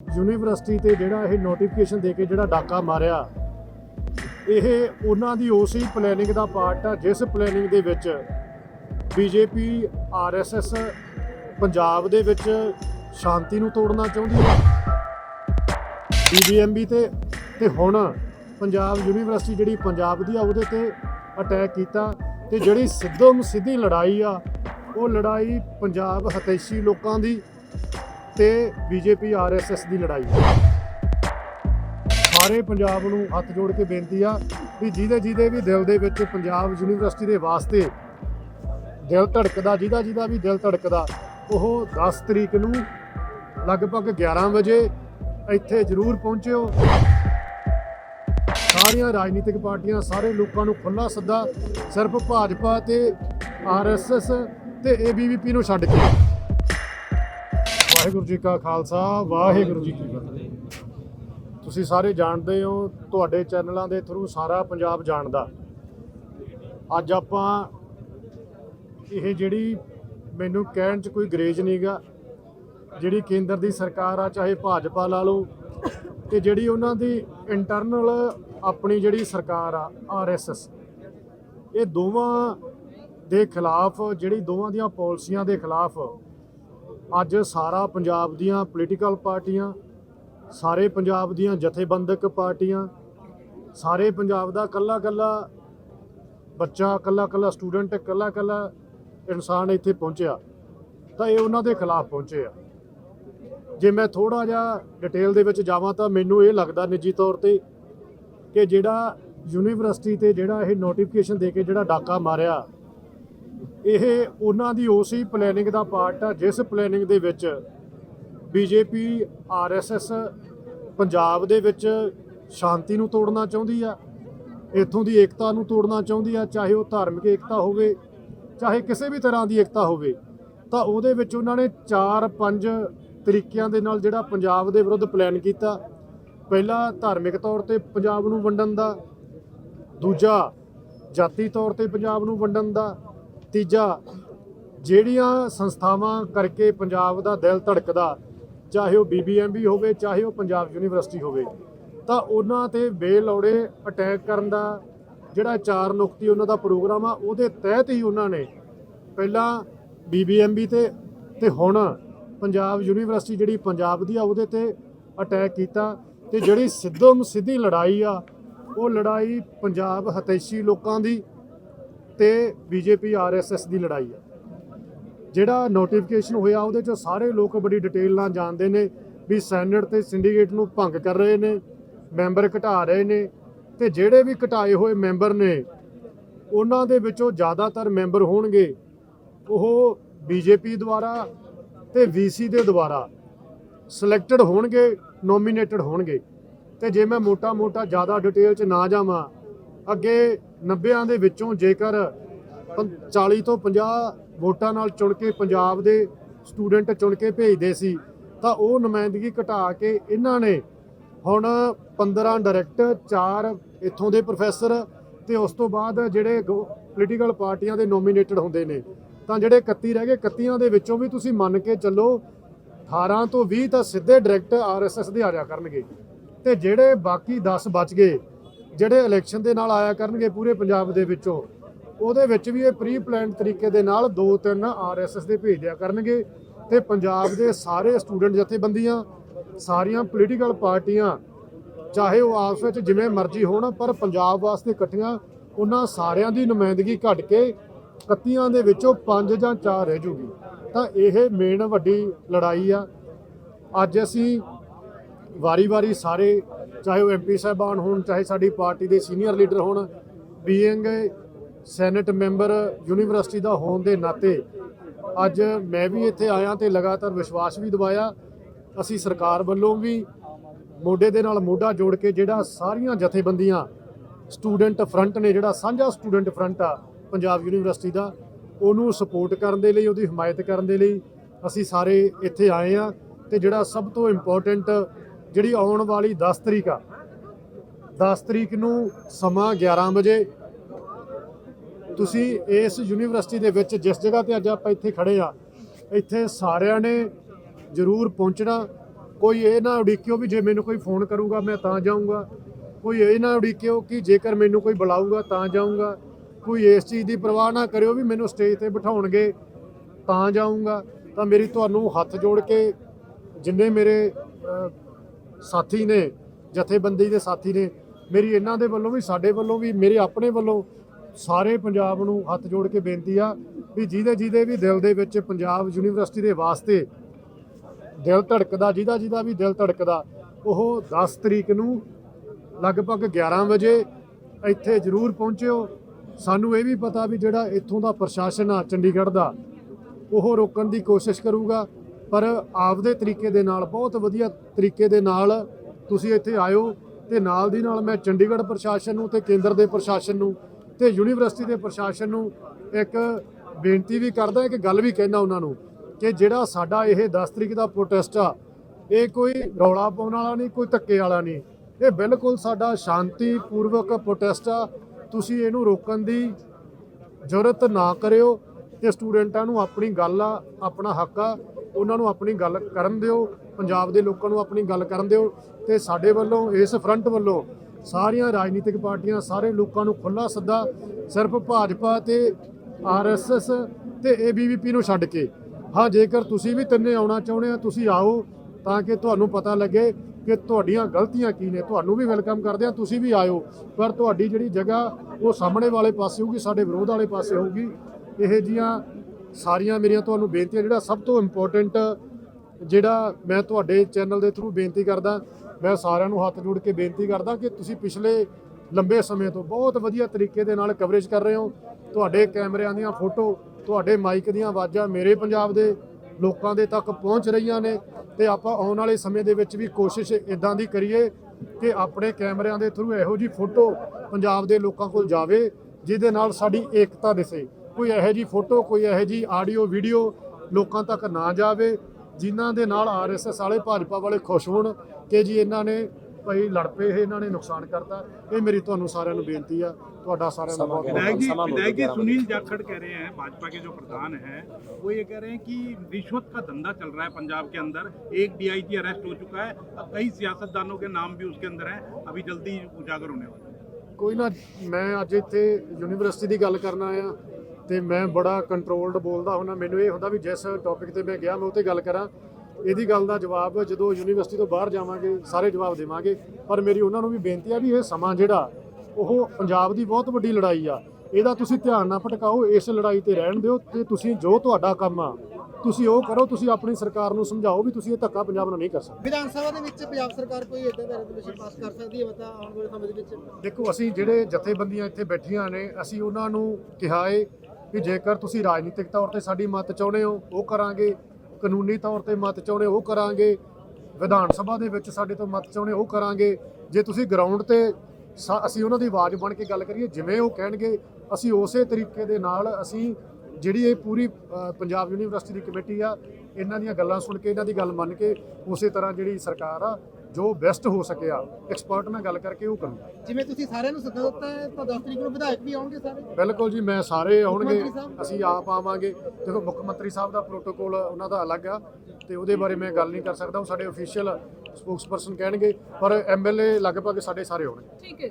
University ਤੇ ਜਿਹੜਾ ਇਹ ਨੋਟੀਫਿਕੇਸ਼ਨ ਦੇ ਕੇ ਜਿਹੜਾ ਡਾਕਾ ਮਾਰਿਆ, ਇਹ ਉਹਨਾਂ ਦੀ ਉਸੇ ਪਲੈਨਿੰਗ ਦਾ ਪਾਰਟ ਆ, ਜਿਸ ਪਲੈਨਿੰਗ ਦੇ ਵਿੱਚ ਬੀਜੇਪੀ, ਆਰਐਸਐਸ ਪੰਜਾਬ ਦੇ ਵਿੱਚ ਸ਼ਾਂਤੀ ਨੂੰ ਤੋੜਨਾ ਚਾਹੁੰਦੀ ਹੈ। ਬੀਬੀਐਮਬੀ ਤੇ ਤੇ ਹੁਣ ਪੰਜਾਬ ਯੂਨੀਵਰਸਿਟੀ ਜਿਹੜੀ ਪੰਜਾਬ ਦੀ ਆ, ਉਹਦੇ ਤੇ ਅਟੈਕ ਕੀਤਾ ਤੇ ਜਿਹੜੀ ਸਿੱਧਮ ਸਿੱਧੀ ਲੜਾਈ ਆ, ਉਹ ਲੜਾਈ ਪੰਜਾਬ ਹਤੈਸ਼ੀ ਲੋਕਾਂ ਦੀ ਤੇ ਬੀਜੇਪੀ ਆਰਐਸਐਸ ਦੀ ਲੜਾਈ। ਸਾਰੇ ਪੰਜਾਬ ਨੂੰ ਹੱਥ ਜੋੜ ਕੇ ਬੇਨਤੀ ਆ ਵੀ ਜਿਹਦੇ ਜਿਹਦੇ ਵੀ ਦਿਲ ਦੇ ਵਿੱਚ ਪੰਜਾਬ ਯੂਨੀਵਰਸਿਟੀ ਦੇ ਵਾਸਤੇ ਦਿਲ ਧੜਕਦਾ, ਜਿਹਦਾ ਜਿਹਦਾ ਵੀ ਦਿਲ ਧੜਕਦਾ, ਉਹ 10 ਤਰੀਕ ਨੂੰ ਲਗਭਗ 11 ਵਜੇ ਇੱਥੇ ਜ਼ਰੂਰ ਪਹੁੰਚਿਓ। ਸਾਰੀਆਂ ਰਾਜਨੀਤਿਕ ਪਾਰਟੀਆਂ, ਸਾਰੇ ਲੋਕਾਂ ਨੂੰ ਖੁੱਲਾ ਸੱਦਾ, ਸਿਰਫ ਭਾਜਪਾ ਤੇ ਆਰਐਸਐਸ ਤੇ ਏਬੀਵੀਪੀ ਨੂੰ ਛੱਡ ਕੇ। ਵਾਹਿਗੁਰੂ ਜੀ ਕਾ ਖਾਲਸਾ, ਵਾਹਿਗੁਰੂ ਜੀ ਕੀ ਫਤਿਹ। ਤੁਸੀਂ ਸਾਰੇ ਜਾਣਦੇ ਹੋ, ਤੁਹਾਡੇ ਚੈਨਲਾਂ ਦੇ ਥਰੂ ਸਾਰਾ ਪੰਜਾਬ ਜਾਣਦਾ। ਅੱਜ ਆਪਾਂ ਇਹ ਜਿਹੜੀ ਮੈਨੂੰ ਕਹਿਣ 'ਚ ਕੋਈ ਗਰੇਜ ਨਹੀਂਗਾ ਜਿਹੜੀ ਕੇਂਦਰ ਦੀ ਸਰਕਾਰ ਆ, ਚਾਹੇ ਭਾਜਪਾ ਲਾ ਲਓ, ਤੇ ਜਿਹੜੀ ਉਹਨਾਂ ਦੀ ਇੰਟਰਨਲ ਆਪਣੀ ਜਿਹੜੀ ਸਰਕਾਰ ਆ ਆਰਐਸਐਸ ਇਹ ਦੋਵਾਂ ਦੇ ਖਿਲਾਫ, ਜਿਹੜੀ ਦੋਵਾਂ ਦੀਆਂ ਪਾਲਿਸੀਆਂ ਦੇ ਖਿਲਾਫ ਅੱਜ ਸਾਰਾ ਪੰਜਾਬ ਦੀਆਂ ਪੋਲੀਟੀਕਲ ਪਾਰਟੀਆਂ, ਸਾਰੇ ਪੰਜਾਬ ਦੀਆਂ ਜਥੇਬੰਦਕ ਪਾਰਟੀਆਂ, ਸਾਰੇ ਪੰਜਾਬ ਦਾ ਕੱਲਾ ਕੱਲਾ ਬੱਚਾ, ਕੱਲਾ ਕੱਲਾ ਸਟੂਡੈਂਟ ਕੱਲਾ ਕੱਲਾ ਇਨਸਾਨ ਇੱਥੇ ਪਹੁੰਚਿਆ, ਤਾਂ ਇਹ ਉਹਨਾਂ ਦੇ ਖਿਲਾਫ ਪਹੁੰਚੇ ਆ। ਜੇ ਮੈਂ ਥੋੜਾ ਜਿਹਾ ਡਿਟੇਲ ਦੇ ਵਿੱਚ ਜਾਵਾਂ ਤਾਂ ਮੈਨੂੰ ਇਹ ਲੱਗਦਾ ਨਿੱਜੀ ਤੌਰ ਤੇ ਕਿ ਜਿਹੜਾ ਯੂਨੀਵਰਸਿਟੀ ਤੇ ਜਿਹੜਾ ਇਹ ਨੋਟੀਫਿਕੇਸ਼ਨ ਦੇ ਕੇ ਜਿਹੜਾ ਡਾਕਾ ਮਾਰਿਆ ਇਹ ਉਹਨਾਂ ਦੀ ਉਸੇ ਪਲੈਨਿੰਗ ਦਾ ਪਾਰਟ ਆ, ਜਿਸ ਪਲੈਨਿੰਗ ਦੇ ਵਿੱਚ ਬੀਜੇਪੀ ਆਰਐਸਐਸ ਪੰਜਾਬ ਦੇ ਵਿੱਚ ਸ਼ਾਂਤੀ ਨੂੰ ਤੋੜਨਾ ਚਾਹੁੰਦੀ ਆ, ਇੱਥੋਂ ਦੀ ਏਕਤਾ ਨੂੰ ਤੋੜਨਾ ਚਾਹੁੰਦੀ ਆ, ਚਾਹੇ ਉਹ ਧਾਰਮਿਕ ਏਕਤਾ ਹੋਵੇ, ਚਾਹੇ ਕਿਸੇ ਵੀ ਤਰ੍ਹਾਂ ਦੀ ਏਕਤਾ ਹੋਵੇ, ਤਾਂ ਉਹਦੇ ਵਿੱਚ ਉਹਨਾਂ ਨੇ 4-5 ਤਰੀਕਿਆਂ ਦੇ ਨਾਲ ਜਿਹੜਾ ਪੰਜਾਬ ਦੇ ਵਿਰੁੱਧ ਪਲਾਨ ਕੀਤਾ। ਪਹਿਲਾ ਧਾਰਮਿਕ ਤੌਰ ਤੇ ਪੰਜਾਬ ਨੂੰ ਵੰਡਣ ਦਾ, ਦੂਜਾ ਜਾਤੀ ਤੌਰ ਤੇ ਪੰਜਾਬ ਨੂੰ ਵੰਡਣ ਦਾ ਤੀਜਾ, ਜਿਹੜੀਆਂ ਸੰਸਥਾਵਾਂ ਕਰਕੇ ਪੰਜਾਬ ਦਾ ਦਿਲ ਧੜਕਦਾ, ਚਾਹੇ ਉਹ ਬੀਬੀਐਮਬੀ ਹੋਵੇ, ਚਾਹੇ ਉਹ ਪੰਜਾਬ ਯੂਨੀਵਰਸਿਟੀ ਹੋਵੇ, ਤਾਂ ਉਹਨਾਂ ਤੇ ਬੇਲੋੜੇ ਅਟੈਕ ਕਰਨ ਦਾ ਜਿਹੜਾ ਚਾਰ ਨੁਕਤੀ ਉਹਨਾਂ ਦਾ ਪ੍ਰੋਗਰਾਮ ਆ, ਉਹਦੇ ਤਹਿਤ ਹੀ ਉਹਨਾਂ ਨੇ ਪਹਿਲਾਂ ਬੀਬੀਐਮਬੀ ਤੇ ਤੇ ਹੁਣ ਪੰਜਾਬ ਯੂਨੀਵਰਸਿਟੀ ਜਿਹੜੀ ਪੰਜਾਬ ਦੀ ਆ, ਉਹਦੇ ਤੇ ਅਟੈਕ ਕੀਤਾ ਤੇ ਜਿਹੜੀ ਸਿੱਧੋ ਸਿੱਧੀ ਲੜਾਈ ਆ, ਉਹ ਲੜਾਈ ਪੰਜਾਬ ਹਤੈਸ਼ੀ ਲੋਕਾਂ ਦੀ ਤੇ ਬੀਜੇਪੀ ਆਰਐਸਐਸ ਦੀ ਲੜਾਈ ਆ। ਜਿਹੜਾ ਨੋਟੀਫਿਕੇਸ਼ਨ ਹੋਇਆ, ਉਹਦੇ 'ਚੋਂ ਸਾਰੇ ਲੋਕ ਬੜੀ ਡਿਟੇਲ ਨਾਲ ਜਾਣਦੇ ਨੇ ਵੀ ਸੈਨੇਟ ਤੇ ਸਿੰਡੀਕੇਟ ਨੂੰ ਭੰਗ ਕਰ ਰਹੇ ਨੇ ਮੈਂਬਰ ਘਟਾ ਰਹੇ ਨੇ ਤੇ ਜਿਹੜੇ ਵੀ ਘਟਾਏ ਹੋਏ ਮੈਂਬਰ ਨੇ, ਉਹਨਾਂ ਦੇ ਵਿੱਚੋਂ ਜ਼ਿਆਦਾਤਰ ਮੈਂਬਰ ਹੋਣਗੇ ਉਹ ਬੀਜੇਪੀ ਦੁਆਰਾ ਤੇ ਵੀਸੀ ਦੇ ਦੁਆਰਾ। ਸਿਲੈਕਟਡ ਹੋਣਗੇ ਨੋਮੀਨੇਟਡ ਹੋਣਗੇ। ਤੇ ਜੇ ਮੈਂ ਮੋਟਾ-ਮੋਟਾ ਜ਼ਿਆਦਾ ਡਿਟੇਲ 'ਚ ਨਾ ਜਾਵਾਂ ਅੱਗੇ 90ਾਂ ਦੇ ਵਿੱਚੋਂ ਜੇਕਰ ਪੰ- 40 ਤੋਂ 50 ਵੋਟਾਂ ਨਾਲ ਚੁਣ ਕੇ ਪੰਜਾਬ ਦੇ ਸਟੂਡੈਂਟ ਚੁਣ ਕੇ ਭੇਜਦੇ ਸੀ, ਤਾਂ ਉਹ ਨੁਮਾਇੰਦਗੀ ਘਟਾ ਕੇ ਇਹਨਾਂ ਨੇ ਹੁਣ 15 ਡਾਇਰੈਕਟ 4 ਇੱਥੋਂ ਦੇ ਪ੍ਰੋਫੈਸਰ ਤੇ ਉਸ ਤੋਂ ਬਾਅਦ ਜਿਹੜੇ ਪੋਲੀਟੀਕਲ ਪਾਰਟੀਆਂ ਦੇ ਨੋਮੀਨੇਟਡ ਹੁੰਦੇ ਨੇ। ਤਾਂ ਜਿਹੜੇ 31 ਰਹਿ ਗਏ 31 ਦੇ ਵਿੱਚੋਂ ਵੀ ਤੁਸੀਂ ਮੰਨ ਕੇ ਚੱਲੋ 18 ਤੋਂ 20 ਤਾਂ ਸਿੱਧੇ ਡਾਇਰੈਕਟ ਆਰਐਸਐਸ ਦੇ ਆ ਜਾ ਕਰਨਗੇ। ਤੇ ਜਿਹੜੇ ਬਾਕੀ 10 ਬਚ ਗਏ ਜਿਹੜੇ ਇਲੈਕਸ਼ਨ ਦੇ ਨਾਲ ਆਇਆ ਕਰਨਗੇ ਪੂਰੇ ਪੰਜਾਬ ਦੇ ਵਿੱਚੋਂ, ਉਹਦੇ ਵਿੱਚ ਵੀ ਇਹ ਪ੍ਰੀ ਪਲਾਨਡ ਤਰੀਕੇ ਦੇ ਨਾਲ ਦੋ ਤਿੰਨ ਆਰਐਸਐਸ ਦੇ ਭੇਜ ਭੇਜਿਆ ਕਰਨਗੇ ਤੇ ਪੰਜਾਬ ਦੇ ਸਾਰੇ ਸਟੂਡੈਂਟ ਜਥੇਬੰਦੀਆਂ, ਸਾਰੀਆਂ ਪੋਲੀਟੀਕਲ ਪਾਰਟੀਆਂ, ਚਾਹੇ ਉਹ ਆਪਸ ਵਿੱਚ ਜਿਵੇਂ ਮਰਜ਼ੀ ਹੋਣ, ਪਰ ਪੰਜਾਬ ਵਾਸਤੇ ਇਕੱਠੀਆਂ, ਉਹਨਾਂ ਸਾਰਿਆਂ ਦੀ ਨੁਮਾਇੰਦਗੀ ਘਟ ਕੇ 31 ਦੇ ਵਿੱਚੋਂ 5 ਜਾਂ 4 ਰਹਿ ਜੂਗੀ। ਤਾਂ ਇਹ ਮੇਨ ਵੱਡੀ ਲੜਾਈ ਆ। ਅੱਜ ਅਸੀਂ ਵਾਰੀ-ਵਾਰੀ ਸਾਰੇ ਚਾਹੇ ਉਹ ਐਮਪੀ ਸਾਹਿਬਾਨ ਹੋਣ, ਚਾਹੇ ਸਾਡੀ ਪਾਰਟੀ ਦੇ ਸੀਨੀਅਰ ਲੀਡਰ ਹੋਣ ਬੀਇੰਗ ਸੈਨੇਟ ਮੈਂਬਰ ਯੂਨੀਵਰਸਿਟੀ ਦਾ ਹੋਣ ਦੇ ਨਾਤੇ ਅੱਜ ਮੈਂ ਵੀ ਇੱਥੇ ਆਇਆ ਤੇ ਲਗਾਤਾਰ ਵਿਸ਼ਵਾਸ ਵੀ ਦਿਵਾਇਆ। ਅਸੀਂ ਸਰਕਾਰ ਵੱਲੋਂ ਵੀ ਮੋਢੇ ਦੇ ਨਾਲ ਮੋਢਾ ਜੋੜ ਕੇ ਜਿਹੜਾ ਸਾਰੀਆਂ ਜਥੇਬੰਦੀਆਂ ਸਟੂਡੈਂਟ ਫਰੰਟ ਨੇ, ਜਿਹੜਾ ਸਾਂਝਾ ਸਟੂਡੈਂਟ ਫਰੰਟ ਆ ਪੰਜਾਬ ਯੂਨੀਵਰਸਿਟੀ ਦਾ, ਉਹਨੂੰ ਸਪੋਰਟ ਕਰਨ ਦੇ ਲਈ, ਉਹਦੀ ਹਮਾਇਤ ਕਰਨ ਦੇ ਲਈ ਅਸੀਂ ਸਾਰੇ ਇੱਥੇ ਆਏ ਆ ਤੇ ਜਿਹੜਾ ਸਭ ਤੋਂ ਇੰਪੋਰਟੈਂਟ ਜਿਹੜੀ ਆਉਣ ਵਾਲੀ 10 ਤਰੀਕ ਆ 10 ਤਰੀਕ ਨੂੰ ਸਮਾਂ 11 ਵਜੇ। ਤੁਸੀਂ ਇਸ ਯੂਨੀਵਰਸਿਟੀ ਦੇ ਵਿੱਚ, ਜਿਸ ਜਗ੍ਹਾ ਤੇ ਅੱਜ ਆਪਾਂ ਇੱਥੇ ਖੜੇ ਆ, ਇੱਥੇ ਸਾਰਿਆਂ ਨੇ ਜ਼ਰੂਰ ਪਹੁੰਚਣਾ। ਕੋਈ ਇਹ ਨਾ ਉਡੀਕਿਓ ਵੀ ਜੇ ਮੈਨੂੰ ਕੋਈ ਫੋਨ ਕਰੂਗਾ, ਮੈਂ ਤਾਂ ਜਾਊਂਗਾ। ਕੋਈ ਇਹ ਨਾ ਉਡੀਕਿਓ ਕਿ ਜੇਕਰ ਮੈਨੂੰ ਕੋਈ ਬੁਲਾਊਗਾ, ਤਾਂ ਜਾਊਂਗਾ। ਕੋਈ ਇਸ ਚੀਜ਼ ਦੀ ਪਰਵਾਹ ਨਾ ਕਰਿਓ ਵੀ ਮੈਨੂੰ ਸਟੇਜ ਤੇ ਬਿਠਾਉਣਗੇ, ਤਾਂ ਜਾਊਂਗਾ। ਤਾਂ ਮੇਰੀ ਤੁਹਾਨੂੰ ਹੱਥ ਜੋੜ ਕੇ, ਜਿੰਨੇ ਮੇਰੇ ਸਾਥੀ ਨੇ, ਜਥੇਬੰਦੀ ਦੇ ਸਾਥੀ ਨੇ, ਮੇਰੀ ਇਹਨਾਂ ਦੇ ਵੱਲੋਂ ਵੀ, ਸਾਡੇ ਵੱਲੋਂ ਵੀ, ਮੇਰੇ ਆਪਣੇ ਵੱਲੋਂ ਸਾਰੇ ਪੰਜਾਬ ਨੂੰ ਹੱਥ ਜੋੜ ਕੇ ਬੇਨਤੀ ਆ ਵੀ ਜਿਹਦੇ ਜਿਹਦੇ ਵੀ ਦਿਲ ਦੇ ਵਿੱਚ ਪੰਜਾਬ ਯੂਨੀਵਰਸਿਟੀ ਦੇ ਵਾਸਤੇ ਦਿਲ ਧੜਕਦਾ, ਜਿਹਦਾ ਜਿਹਦਾ ਵੀ ਦਿਲ ਧੜਕਦਾ, ਉਹ 10 ਤਰੀਕ ਨੂੰ ਲਗਭਗ 11 ਵਜੇ ਇੱਥੇ ਜ਼ਰੂਰ ਪਹੁੰਚਿਓ। ਸਾਨੂੰ ਇਹ ਵੀ ਪਤਾ ਵੀ ਜਿਹੜਾ ਇੱਥੋਂ ਦਾ ਪ੍ਰਸ਼ਾਸਨ ਆ, ਚੰਡੀਗੜ੍ਹ ਦਾ, ਉਹ ਰੋਕਣ ਦੀ ਕੋਸ਼ਿਸ਼ ਕਰੂਗਾ। ਪਰ ਆਪਦੇ ਤਰੀਕੇ ਦੇ ਨਾਲ, ਬਹੁਤ ਵਧੀਆ ਤਰੀਕੇ ਦੇ ਨਾਲ ਤੁਸੀਂ ਇੱਥੇ ਆਇਓ ਤੇ ਨਾਲ ਦੀ ਨਾਲ ਮੈਂ ਚੰਡੀਗੜ੍ਹ ਪ੍ਰਸ਼ਾਸਨ ਨੂੰ ਤੇ ਕੇਂਦਰ ਦੇ ਪ੍ਰਸ਼ਾਸਨ ਨੂੰ ਤੇ ਯੂਨੀਵਰਸਿਟੀ ਦੇ ਪ੍ਰਸ਼ਾਸਨ ਨੂੰ ਇੱਕ ਬੇਨਤੀ ਵੀ ਕਰਦਾ, ਇੱਕ ਗੱਲ ਵੀ ਕਹਿਣਾ ਉਹਨਾਂ ਨੂੰ ਕਿ ਜਿਹੜਾ ਸਾਡਾ ਇਹ 10 ਤਰੀਕ ਦਾ ਪ੍ਰੋਟੈਸਟ ਆ, ਇਹ ਕੋਈ ਰੌਲਾ ਪਾਉਣ ਵਾਲਾ ਨਹੀਂ, ਕੋਈ ਧੱਕੇ ਵਾਲਾ ਨਹੀਂ। ਇਹ ਬਿਲਕੁਲ ਸਾਡਾ ਸ਼ਾਂਤੀ ਪੂਰਵਕ ਪ੍ਰੋਟੈਸਟ ਆ। ਤੁਸੀਂ ਇਹਨੂੰ ਰੋਕਣ ਦੀ ਜ਼ਰੂਰਤ ਨਾ ਕਰਿਓ ਤੇ ਸਟੂਡੈਂਟਾਂ ਨੂੰ ਆਪਣੀ ਗੱਲ ਆ, ਆਪਣਾ ਹੱਕ ਆ। ਉਹਨਾਂ ਨੂੰ ਆਪਣੀ ਗੱਲ ਕਰਨ ਦਿਓ, ਪੰਜਾਬ ਦੇ ਲੋਕਾਂ ਨੂੰ ਆਪਣੀ ਗੱਲ ਕਰਨ ਦਿਓ ਤੇ ਸਾਡੇ ਵੱਲੋਂ, ਇਸ ਫਰੰਟ ਵੱਲੋਂ ਸਾਰੀਆਂ ਰਾਜਨੀਤਿਕ ਪਾਰਟੀਆਂ, ਸਾਰੇ ਲੋਕਾਂ ਨੂੰ ਖੁੱਲਾ ਸੱਦਾ, ਸਿਰਫ ਭਾਜਪਾ ਤੇ ਆਰਐਸਐਸ ਤੇ ਏਬੀਵੀਪੀ ਨੂੰ ਛੱਡ ਕੇ। ਹਾਂ, ਜੇਕਰ ਤੁਸੀਂ ਵੀ ਤਿੰਨੇ ਆਉਣਾ ਚਾਹੁੰਦੇ ਆ ਤੁਸੀਂ ਆਓ ਤਾਂ ਕਿ ਤੁਹਾਨੂੰ ਪਤਾ ਲੱਗੇ ਕਿ ਤੁਹਾਡੀਆਂ ਗਲਤੀਆਂ ਕੀ ਨੇ। ਤੁਹਾਨੂੰ ਵੀ ਵੈਲਕਮ ਕਰਦੇ ਆ ਤੁਸੀਂ ਵੀ ਆਇਓ। ਪਰ ਤੁਹਾਡੀ ਜਿਹੜੀ ਜਗ੍ਹਾ ਉਹ ਸਾਹਮਣੇ ਵਾਲੇ ਪਾਸੇ ਹੋਊਗੀ, ਸਾਡੇ ਵਿਰੋਧ ਵਾਲੇ ਪਾਸੇ ਹੋਊਗੀ। ਇਹ ਜੀਆਂ ਸਾਰੀਆਂ ਮੇਰੀਆਂ ਤੁਹਾਨੂੰ ਬੇਨਤੀਆਂ, ਜਿਹੜਾ ਸਭ ਤੋਂ ਇੰਪੋਰਟੈਂਟ ਜਿਹੜਾ ਮੈਂ ਤੁਹਾਡੇ ਚੈਨਲ ਦੇ ਥਰੂ ਬੇਨਤੀ ਕਰਦਾ, ਮੈਂ ਸਾਰਿਆਂ ਨੂੰ ਹੱਥ ਜੋੜ ਕੇ ਬੇਨਤੀ ਕਰਦਾ ਕਿ ਤੁਸੀਂ ਪਿਛਲੇ ਲੰਬੇ ਸਮੇਂ ਤੋਂ ਬਹੁਤ ਵਧੀਆ ਤਰੀਕੇ ਦੇ ਨਾਲ ਕਵਰੇਜ ਕਰ ਰਹੇ ਹੋ। ਤੁਹਾਡੇ ਕੈਮਰਿਆਂ ਦੀਆਂ ਫੋਟੋ, ਤੁਹਾਡੇ ਮਾਈਕ ਦੀਆਂ ਆਵਾਜ਼ਾਂ ਮੇਰੇ ਪੰਜਾਬ ਦੇ ਲੋਕਾਂ ਦੇ ਤੱਕ ਪਹੁੰਚ ਰਹੀਆਂ ਨੇ ਤੇ ਆਪਾਂ ਆਉਣ ਵਾਲੇ ਸਮੇਂ ਦੇ ਵਿੱਚ ਵੀ ਕੋਸ਼ਿਸ਼ ਇਦਾਂ ਦੀ ਕਰੀਏ ਕਿ ਆਪਣੇ ਕੈਮਰਿਆਂ ਦੇ ਥਰੂ ਇਹੋ ਜੀ ਫੋਟੋ ਪੰਜਾਬ ਦੇ ਲੋਕਾਂ ਕੋਲ ਜਾਵੇ, ਜਿਹਦੇ ਨਾਲ ਸਾਡੀ ਏਕਤਾ ਦਿਸੇ। ਕੋਈ ਇਹੋ ਜੀ ਫੋਟੋ ਕੋਈ ਇਹੋ ਜੀ ਆਡੀਓ ਵੀਡੀਓ ਲੋਕਾਂ ਤੱਕ ਨਾ ਜਾਵੇ ਜਿਨ੍ਹਾਂ ਦੇ ਨਾਲ ਆਰਐਸਐਸ ਵਾਲੇ ਭਾਜਪਾ ਵਾਲੇ ਖੁਸ਼ ਹੋਣ ਕਿ ਜੀ ਇਹਨਾਂ ਨੇ ਭਾਈ ਲੜ ਪਏ ਇਹ ਇਹਨਾਂ ਨੇ ਨੁਕਸਾਨ ਕਰਤਾ ਇਹ ਮੇਰੀ ਤੁਹਾਨੂੰ ਸਾਰਿਆਂ ਨੂੰ ਬੇਨਤੀ ਆ ਤੁਹਾਡਾ ਸਾਰਿਆਂ ਦਾ ਬਹੁਤ ਬਹੁਤ विधायक जी समा विधायक जी बहुत सुनील जाखड़ कह रहे हैं भाजपा के जो प्रधान हैं वो ये कह रहे हैं कि रिश्वत का धंधा चल रहा है पंजाब के अंदर एक डीआईजी अरेस्ट हो चुका है अब कई सियासतदानों के नाम भी उसके अंदर हैं अभी जल्दी उजागर होने वाले हैं ਕੋਈ ਨਾ ਮੈਂ ਅੱਜ ਇੱਥੇ ਯੂਨੀਵਰਸਿਟੀ ਦੀ ਗੱਲ ਕਰਨ ਆਇਆ ਤੇ ਮੈਂ ਬੜਾ ਕੰਟਰੋਲਡ ਬੋਲਦਾ ਹੁੰਦਾ ਮੈਨੂੰ ਇਹ ਹੁੰਦਾ ਵੀ ਜਿਸ ਟੌਪਿਕ ਤੇ ਮੈਂ ਗਿਆ ਮੈਂ ਉਹ ਤੇ ਗੱਲ ਕਰਾਂ। ਇਹਦੀ ਗੱਲ ਦਾ ਜਵਾਬ ਜਦੋਂ ਯੂਨੀਵਰਸਿਟੀ ਤੋਂ ਬਾਹਰ ਜਾਵਾਂਗੇ ਸਾਰੇ ਜਵਾਬ ਦੇਵਾਂਗੇ। ਪਰ ਮੇਰੀ ਉਹਨਾਂ ਨੂੰ ਵੀ ਬੇਨਤੀ ਆ ਵੀ ਇਹ ਸਮਾਂ ਜਿਹੜਾ ਉਹ ਪੰਜਾਬ ਦੀ ਬਹੁਤ ਵੱਡੀ ਲੜਾਈ ਆ। ਇਹਦਾ ਤੁਸੀਂ ਧਿਆਨ ਨਾ ਭਟਕਾਓ ਇਸ ਲੜਾਈ ਤੇ ਰਹਿਣ ਦਿਓ ਤੇ ਤੁਸੀਂ ਜੋ ਤੁਹਾਡਾ ਕੰਮ ਆ ਤੁਸੀਂ ਉਹ ਕਰੋ ਤੁਸੀਂ ਆਪਣੀ ਸਰਕਾਰ ਨੂੰ ਸਮਝਾਓ ਵੀ ਤੁਸੀਂ ਇਹ ਧੱਕਾ ਪੰਜਾਬ ਨਾਲ ਨਹੀਂ ਕਰ ਸਕਦੇ। ਵਿਧਾਨ ਸਭਾ ਦੇ ਵਿੱਚ ਪੰਜਾਬ ਸਰਕਾਰ ਕੋਈ ਇਦਾਂ ਦਾ ਰੈਜ਼ੋਲੂਸ਼ਨ ਪਾਸ ਕਰ ਸਕਦੀ ਹੈ ਮਤਾ ਆਉਣ ਵਾਲੇ ਸਮੇਂ ਦੇ ਵਿੱਚ? ਦੇਖੋ ਅਸੀਂ ਜਿਹੜੇ ਜਥੇਬੰਦੀਆਂ ਇੱਥੇ ਬੈਠੀਆਂ ਨੇ ਅਸੀਂ ਉਹਨਾਂ ਨੂੰ ਕਿਹਾ ਏ ਕਿ ਜੇਕਰ ਤੁਸੀਂ ਰਾਜਨੀਤਿਕ ਤੌਰ ਤੇ ਸਾਡੀ ਮਦਦ ਚਾਹੁੰਦੇ ਹੋ, ਉਹ ਕਰਾਂਗੇ। ਕਾਨੂੰਨੀ ਤੌਰ ਤੇ ਮਤ ਚਾਹੁੰਦੇ ਹੋ, ਉਹ ਕਰਾਂਗੇ। ਵਿਧਾਨ ਸਭਾ ਦੇ ਵਿੱਚ ਸਾਡੇ ਤੋਂ ਮਦਦ ਚਾਹੁੰਦੇ ਹੋ, ਉਹ ਕਰਾਂਗੇ। ਜੇ ਤੁਸੀਂ ਗਰਾਊਂਡ ਤੇ ਸਾ- ਅਸੀਂ ਉਹਨਾਂ ਦੀ ਆਵਾਜ਼ ਬਣ ਕੇ ਗੱਲ ਕਰੀਏ, ਜਿਵੇਂ ਉਹ ਕਹਿਣਗੇ, ਅਸੀਂ ਉਸੇ ਤਰੀਕੇ ਦੇ ਨਾਲ ਅਸੀਂ ਜਿਹੜੀ ਇਹ ਪੂਰੀ ਪੰਜਾਬ ਯੂਨੀਵਰਸਿਟੀ ਦੀ ਕਮੇਟੀ ਆ, ਇਹਨਾਂ ਦੀਆਂ ਗੱਲਾਂ ਸੁਣ ਕੇ, ਇਹਨਾਂ ਦੀ ਗੱਲ ਮੰਨ ਕੇ ਉਸੇ ਤਰ੍ਹਾਂ ਜਿਹੜੀ ਸਰਕਾਰ ਆ ਜੋ ਬੈਸਟ ਹੋ ਸਕਿਆ ਐਕਸਪਰਟ ਨਾਲ ਗੱਲ ਕਰਕੇ ਉਹ ਕਰੂਗਾ। ਜਿਵੇਂ ਤੁਸੀਂ ਸਾਰਿਆਂ ਨੂੰ ਸੱਦਾ ਦਿੱਤਾ ਹੈ ਤਾਂ 10 ਤਰੀਕ ਨੂੰ ਵਿਧਾਇਕ ਵੀ ਆਉਣਗੇ ਸਾਰੇ। ਬਿਲਕੁਲ ਜੀ ਮੈਂ ਸਾਰੇ ਆਉਣਗੇ? ਅਸੀਂ ਆਪ ਆਵਾਂਗੇ। ਦੇਖੋ ਮੁੱਖ ਮੰਤਰੀ ਸਾਹਿਬ ਦਾ ਪ੍ਰੋਟੋਕੋਲ ਉਹਨਾਂ ਦਾ ਅਲੱਗ ਆ ਤੇ ਉਹਦੇ ਬਾਰੇ ਮੈਂ ਗੱਲ ਨਹੀਂ ਕਰ ਸਕਦਾ। ਉਹ ਸਾਡੇ ਅਫੀਸ਼ੀਅਲ ਸਪੋਕਸਪਰਸਨ ਕਹਿਣਗੇ ਪਰ ਐਮਐਲਏ ਲਗਭਗ ਸਾਡੇ ਸਾਰੇ ਆਉਣਗੇ। ਠੀਕ ਹੈ।